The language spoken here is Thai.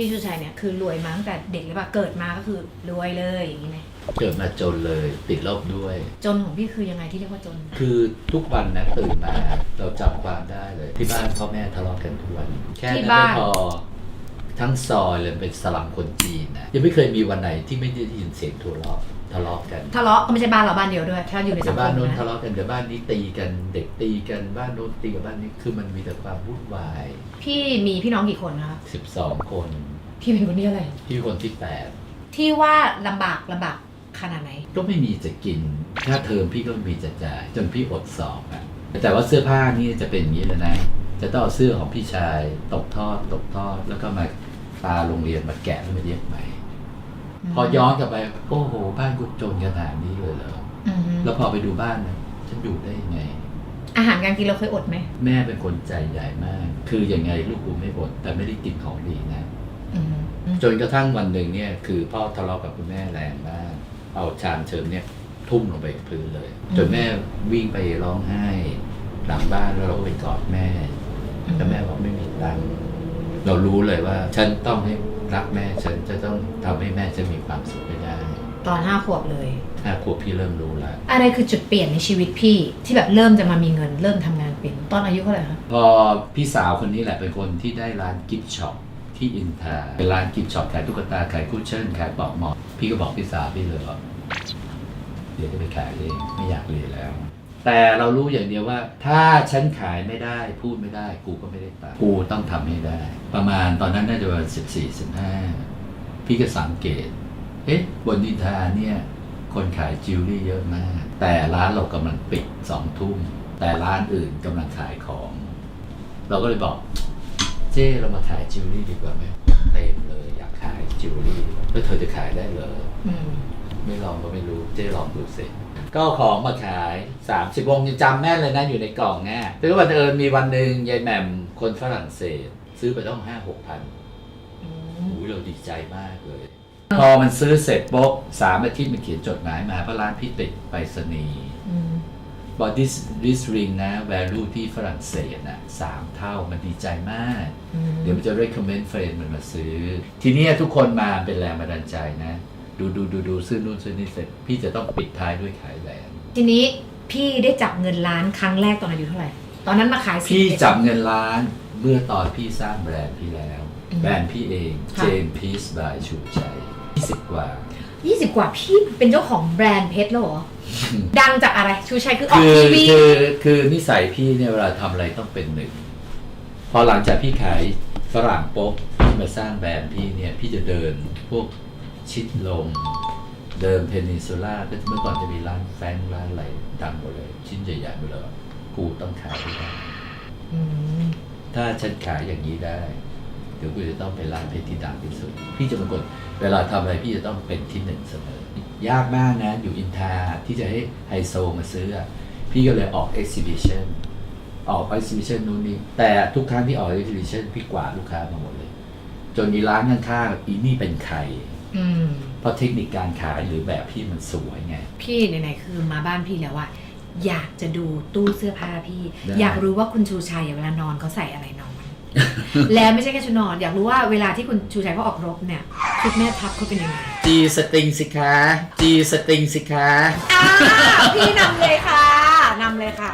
พี่ชูชัยเนี่ยคือรวยมาตั้งแต่เด็กเลยป่ะเกิดมาก็คือรวยเลยอย่างนี้ไหมเกิดมาจนเลยติดลบด้วย จนของพี่คือยังไงที่เรียกว่าจน คือทุกวันนะตื่นมาเราจำความได้เลย ที่บ้านพ่อแม่ทะเลาะกันทุกวันแค่ที่นั้นบ้าไม่น พอทั้งซอยเลยเป็นสลัมคนจีนนะยังไม่เคยมีวันไหนที่ไม่ได้ยินเสียงทะเลาะ ทะเลาะกันทะเลาะก็ไม่ใช่บ้านเราบ้านเดียวด้วย ถ้าอยู่ในสัเดี๋ยงวคบ้านมโน้นนะทะเลาะกันเดี๋ยวบ้านนี้ตีกันเด็กตีกันบ้านโน้นตีกับบ้านนี้คือมันมีแต่ความวุ่นวายพี่มีพี่น้องกี่คนนะคะ12 คนพี่เป็นคนที่อะไร พี่คนที่แปดที่ว่าลำบากลำบากขนาดไหน ก็ไม่มีจะกินค่าเทอมพี่ก็ไม่มีจะจ่าย จนพี่อดสอบอะแต่ว่าเสื้อผ้านี่จะเป็นอย่างนี้เลยนะ จะต้องเอาเสื้อของพี่ชาย ตกทอดตกทอดแล้วก็มาตาโรงเรียนมาแกะแล้วมาเย็บใหม่ พอย้อนกลับไป โอ้โห บ้านกูจนขนาดนี้เลยเหรออือฮึแล้วพอไปดูบ้านนะฉันอยู่ได้ยังไง อาหารการกินเราเคยอดไหมแม่เป็นคนใจใหญ่มาก คือยังไงลูกกูไม่อดแต่ไม่ได้กินของดีนะอือฮึอืมจนกระทั่งวันหนึ่งเนี่ยคือพ่อทะเลาะกับคุณแม่แรงมาก เอาชามเชิมเนี่ยทุ่มลงไปกับพื้นเลย จนแม่วิ่งไปร้องไห้หลังบ้านแล้วเราก็ไปกอดแม่ แต่แม่บอกไม่มีตังค์เรารู้เลยว่า ฉันต้องให้ รักแม่ฉันจะต้องทำให้แม่ฉันมีความสุขให้ได้ตอนห้าขวบเลยถ้าขวบพี่เริ่มรู้แล้ว อะไรคือจุดเปลี่ยนในชีวิตพี่ที่แบบเริ่มจะมามีเงินเริ่มทำงานเป็นตอนอายุเท่าไหร่คะ พอพี่สาวคนนี้แหละเป็นคนที่ได้ร้านกิฟต์ช็อปที่อินทาเป็นร้านกิฟต์ช็อปขายตุ๊กตาขายคุชเช่นขายปลอกหมอนพี่ก็บอกพี่สาวพี่เลยว่าเดี๋ยวจะไปขายเองไม่อยากเรียนแล้ว แต่เรารู้อย่างเดียวว่า ถ้าฉันขายไม่ได้ พูดไม่ได้ กูก็ไม่ได้ตังค์กูต้องทำให้ได้ ประมาณตอนนั้นน่าจะประมาณสิบสี่สิบห้าพี่ก็สังเกต เอ๊ะ บนอินทาเนี่ย คนขายจิวเวลรี่เยอะมาก แต่ร้านเรากำลังปิดสองทุ่ม แต่ร้านอื่นกำลังขายของ เราก็เลยบอก เจ้เรามาขายจิวเวลรี่ดีกว่าไหมเต็มเลยอยากขายจิวเวลรี่แล้วเธอจะขายได้เหรออืม ไม่ลองก็ไม่รู้ เจ้ลองดูสิ ก็เอาของมาขาย 30 วงยังจำแม่นเลยนะอยู่ในกล่องเนี่ยแต่ว่าเอิญมีวันหนึ่งยายแหม่มคนฝรั่งเศส ซื้อไปต้องห้าหกพันอืมโอ้ยเราดีใจมากเลย พอมันซื้อเสร็จปุ๊บสามอาทิตย์มันเขียนจดหมายมาเพราะร้านพี่ติดไปรษณีย์อืมบอก this this ring นะ value ที่ฝรั่งเศสนะสามเท่ามันดีใจมากอืมเดี๋ยวมันจะ recommend friend มันมาซื้อ ทีเนี้ยทุกคนมาเป็นแรงบันดาลใจนะ ดูดูดูดูซื้อนู่นซื้อนี่เสร็จ พี่จะต้องปิดท้ายด้วยขายแหวนทีนี้พี่ได้จับเงินล้านครั้งแรกตอนอายุเท่าไหร่ ตอนนั้นมาขายพี่11จับเงินล้านเมื่อตอนพี่สร้างแบรนด์พี่แล้วอืมแบรนด์พี่เองค่ะ Jane Peace by ชูชัย20 กว่ายี่สิบกว่าพี่เป็นเจ้าของแบรนด์เพชรแล้วเหรอ ดังจากอะไรชูชัยคือออกคือทีวีคือคือนิสัยพี่เนี่ยเวลาทำอะไรต้องเป็นหนึ่ง พอหลังจากพี่ขายฝรั่งปุ๊บพี่มาสร้างแบรนด์พี่เนี่ยพี่จะเดินพวก ชิดลม เดินเพนินซูล่าก็เมื่อก่อนจะมีร้านแฟงร้านอะไรดังหมดเลย ชิ้นใหญ่ๆหมดเลยกูต้องขายได้ถ้าฉันขายอย่างนี้ได้เดี๋ยวกูจะต้องเป็นร้านเพชรที่ดังที่สุด พี่จะเป็นคนเวลาทำอะไรพี่จะต้องเป็นที่หนึ่งเสมอยากมากนะอยู่อินทาที่จะให้ไฮโซมาซื้อ พี่ก็เลยออก exhibition ออก exhibition นู่นนี่แต่ทุกครั้งที่ออก exhibition พี่กวาดลูกค้ามาหมดเลย จนมีร้านข้างๆอีนี่เป็นใคร เพราะเทคนิคการขายหรือแบบพี่มันสวยไง พี่ไหนๆคือมาบ้านพี่แล้วอะอยากจะดูตู้เสื้อผ้าพี่ ได้ อยากรู้ว่าคุณชูชัยเวลานอนเขาใส่อะไรนอน แล้วไม่ใช่แค่ชุดนอน อยากรู้ว่าเวลาที่คุณชูชัยเขาออกรบเนี่ยชุดแม่ทัพเขาเป็นยังไงจีสติงสิคะจีสติงสิคะ อ่าพี่นำเลยค่ะนำเลยค่ะ